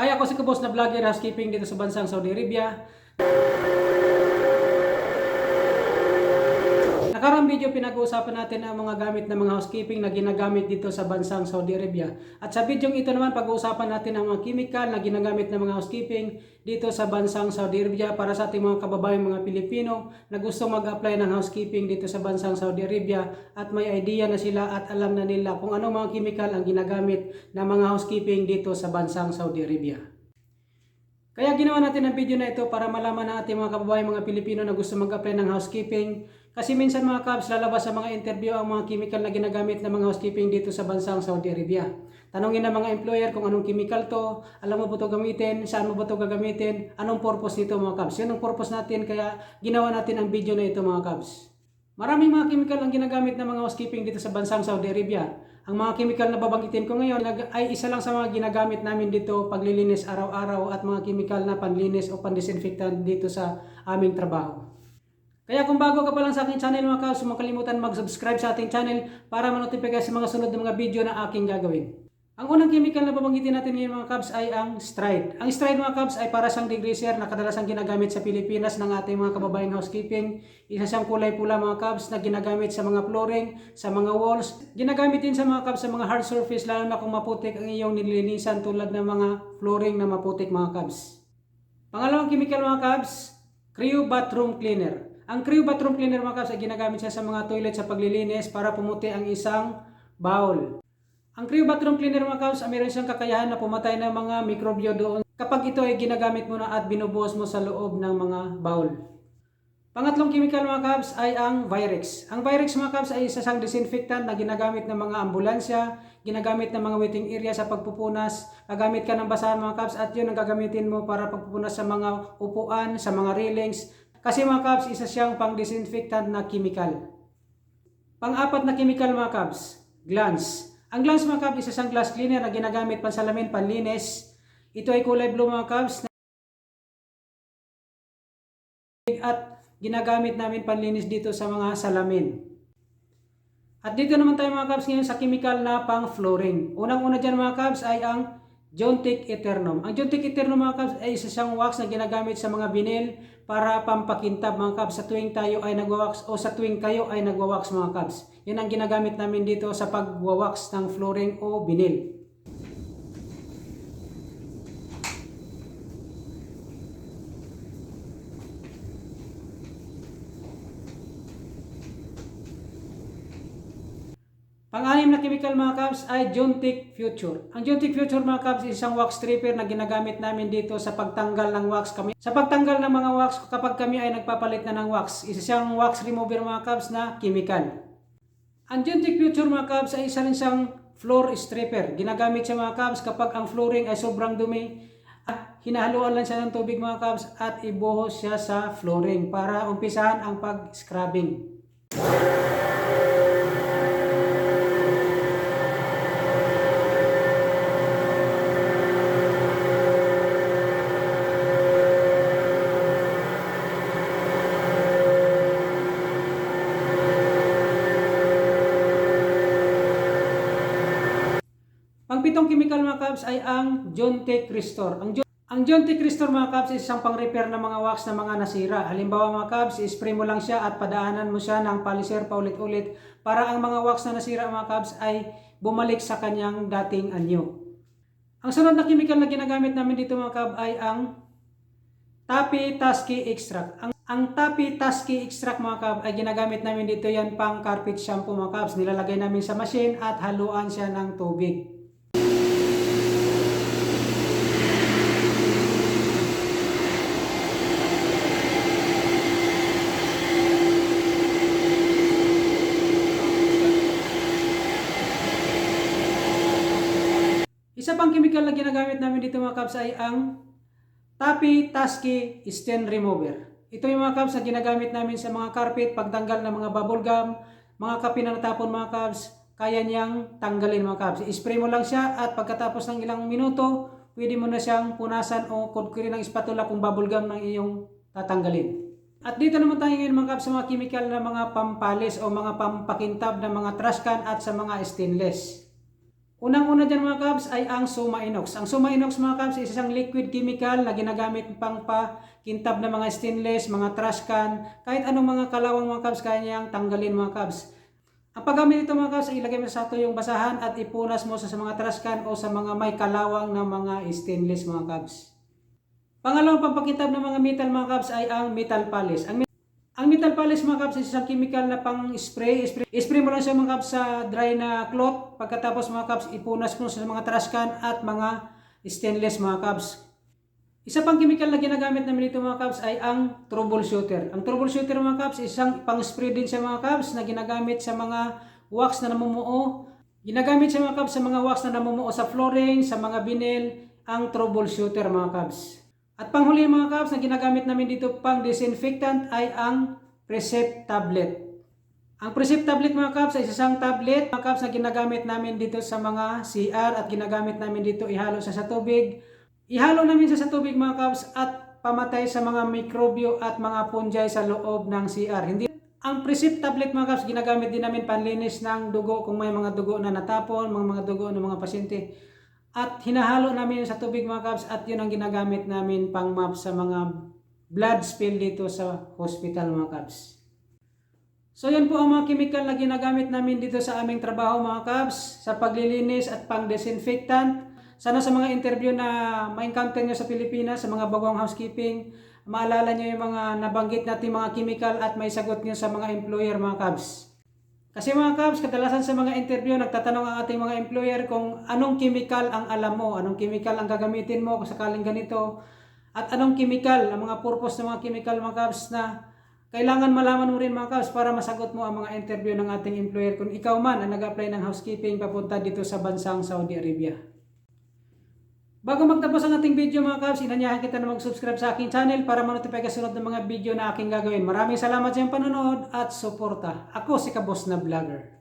Hi, ako si Kabos na vlogger housekeeping dito sa bansang Saudi Arabia. Nakarang video pinag-uusapan natin ang mga gamit ng mga housekeeping na ginagamit dito sa bansang Saudi Arabia. At sa video ito naman pag-uusapan natin ang mga chemical na ginagamit ng mga housekeeping dito sa bansang Saudi Arabia para sa ating mga kababayang mga Pilipino na gusto mag-apply ng housekeeping dito sa bansang Saudi Arabia at may idea na sila at alam na nila kung ano mga chemical ang ginagamit ng mga housekeeping dito sa bansang Saudi Arabia. Kaya ginawa natin ang video na ito para malaman ng ating mga kababayan mga Pilipino na gusto mag-apply ng housekeeping. Kasi minsan mga kabs, lalabas sa mga interview ang mga chemical na ginagamit ng mga housekeeping dito sa bansang Saudi Arabia. Tanungin ng mga employer kung anong chemical to, alam mo ba ito gamitin, saan mo ba ito gagamitin, anong purpose nito mga kabs. Yun ang purpose natin kaya ginawa natin ang video na ito mga kabs. Maraming mga chemical ang ginagamit ng mga housekeeping dito sa bansang Saudi Arabia. Ang mga chemical na babanggitin ko ngayon ay isa lang sa mga ginagamit namin dito paglilinis araw-araw at mga chemical na panlinis o pandisinfectant dito sa aming trabaho. Kaya kung bago ka pa lang sa aking channel mga kaos, huwag kalimutan mag-subscribe sa ating channel para manotify ka sa mga sunod na mga video na aking gagawin. Ang unang chemical na babanggitin natin ngayon mga Cubs ay ang Stride. Ang Stride mga Cubs ay para siyang degreaser na kadalasang ginagamit sa Pilipinas ng ating mga kababayang housekeeping. Isa siyang kulay pula mga Cubs na ginagamit sa mga flooring, sa mga walls. Ginagamit din sa mga Cubs sa mga hard surface lalo na kung maputik ang iyong nililinisan tulad ng mga flooring na maputik mga Cubs. Pangalawang chemical mga Cubs, Creo Bathroom Cleaner. Ang Creo Bathroom Cleaner mga Cubs ay ginagamit siya sa mga toilet sa paglilinis para pumuti ang isang bowl. Ang Creo Bathroom Cleaner mga Cubs, ay meron siyang kakayahan na pumatay ng mga mikrobyo doon kapag ito ay ginagamit mo na at binubuhos mo sa loob ng mga bowl. Pangatlong chemical mga Cubs ay ang Virex. Ang Virex mga Cubs ay isa siyang disinfectant na ginagamit ng mga ambulansya, ginagamit ng mga waiting area sa pagpupunas, gagamit ka ng basahan mga Cubs at yun ang gagamitin mo para pagpupunas sa mga upuan, sa mga railings. Kasi mga Cubs, isa siyang pang disinfectant na chemical. Pang-apat na chemical mga Cubs, Glance. Ang Glance mga Cubs, isa siyang glass cleaner na ginagamit pansalamin, panlinis. Ito ay kulay blue mga Cubs at ginagamit namin panlinis dito sa mga salamin. At dito naman tayo mga Cubs ngayon sa chemical na pang flooring. Unang-una dyan mga Cubs ay ang Jontic Eternum. Ang Jontic Eternum mga Cubs ay isa siyang wax na ginagamit sa mga vinyl para pampakintab mga Cubs sa tuwing tayo ay nagwawax o sa tuwing kayo ay nagwawax mga Cubs. Yan ang ginagamit namin dito sa pagwawax ng flooring o vinyl. Pang-anim na chemical mga Cubs ay Jontic Future. Ang Jontic Future mga Cubs is isang wax stripper na ginagamit namin dito sa pagtanggal ng wax kami. Sa pagtanggal ng mga wax kapag kami ay nagpapalit na ng wax. Isa siyang wax remover mga Cubs na chemical. Ang Jontic Future mga Cubs ay isa rin siyang floor stripper. Ginagamit siya mga Cubs kapag ang flooring ay sobrang dumi at hinahaluan lang siya ng tubig mga Cubs at ibuhos siya sa flooring para umpisahan ang pag-scrubbing. Pangpitong chemical mga Cubs ay ang Jontic Restore. Ang, Jo- ang Jontic Restore mga Cubs is isang pang-repair ng mga wax na mga nasira. Halimbawa mga Cubs, spray mo lang siya at padaanan mo siya ng polisher paulit-ulit para ang mga wax na nasira mga Cubs ay bumalik sa kanyang dating anyo. Ang sunod na chemical na ginagamit namin dito mga Cubs ay ang Tapi Tusky Extract. Ang, ang Tapi Tusky Extract mga Cubs ay ginagamit namin dito yan pang carpet shampoo mga Cubs. Nilalagay namin sa machine at haluan siya ng tubig. Isa pang chemical na ginagamit namin dito mga Cubs ay ang Tapi Tusky Stain Remover. Ito yung mga Cubs na ginagamit namin sa mga carpet, pagtanggal ng mga bubble gum, mga kape na natapon mga Cubs, kaya niyang tanggalin mga Cubs. I-spray mo lang siya at pagkatapos ng ilang minuto, pwede mo na siyang punasan o kudkurin ng spatula kung bubble gum ng iyong tatanggalin. At dito naman tayo ngayon mga Cubs sa mga chemical na mga pampalis o mga pampakintab ng mga trash can at sa mga stainless. Unang-una dyan mga kabs ay ang Suma Inox. Ang Suma Inox mga kabs is isang liquid chemical na ginagamit pang pa kintab na mga stainless, mga trash can, kahit anong mga kalawang mga kabs kaya niyang tanggalin mga kabs. Ang paggamit nito mga kabs ay ilagay mo sa tuyong basahan at ipunas mo sa, sa mga trash can o sa mga may kalawang na mga stainless mga kabs. Pangalawang pampakintab ng mga metal mga kabs ay ang metal polish. Ang ang metal polish mga kabs is isang chemical na pang spray. Spray, spray mo lang siya mga kabs sa dry na cloth. Pagkatapos mga kabs, ipunas mo sa mga trash can at mga stainless mga kabs. Isa pang chemical na ginagamit namin dito mga kabs ay ang troubleshooter. Ang troubleshooter mga kabs, isang pang spray din sa mga kabs na ginagamit sa mga wax na namumuo. Ginagamit sa mga kabs sa mga wax na namumuo sa flooring, sa mga vinyl, ang troubleshooter mga kabs. At panghuli mga kabs na ginagamit namin dito pang disinfectant ay ang Precept tablet. Ang Precept tablet mga kabs ay isang tablet mga kabs na ginagamit namin dito sa mga CR at ginagamit namin dito ihalo sa sa tubig. Ihalo namin sa sa tubig mga kabs at pamatay sa mga mikrobyo at mga fungi sa loob ng CR. Hindi ang Precept tablet mga kabs ginagamit din namin panlinis ng dugo kung may mga dugo na natapon, mga mga dugo ng mga pasyente. At hinahalo namin sa tubig mga kabs at yun ang ginagamit namin pang map sa mga blood spill dito sa hospital mga kabs. So yan po ang mga chemical na ginagamit namin dito sa aming trabaho mga kabs sa paglilinis at pang disinfectant. Sana sa mga interview na ma-encounter nyo sa Pilipinas, sa mga bagong housekeeping, maalala nyo yung mga nabanggit natin mga chemical at may sagot nyo sa mga employer mga kabs. Kasi mga kabs, kadalasan sa mga interview, nagtatanong ang ating mga employer kung anong chemical ang alam mo, anong chemical ang gagamitin mo kung sakaling ganito, at anong chemical, ang mga purpose ng mga chemical mga kabs na kailangan malaman mo rin mga kabs para masagot mo ang mga interview ng ating employer kung ikaw man ang nag-apply ng housekeeping papunta dito sa bansang Saudi Arabia. Bago magtapos ang ating video mga kabs, inanyahan kita na mag-subscribe sa aking channel para ma-notify ka sunod ng mga video na aking gagawin. Maraming salamat sa iyong panonood at suporta. Ako si Kabos na Vlogger.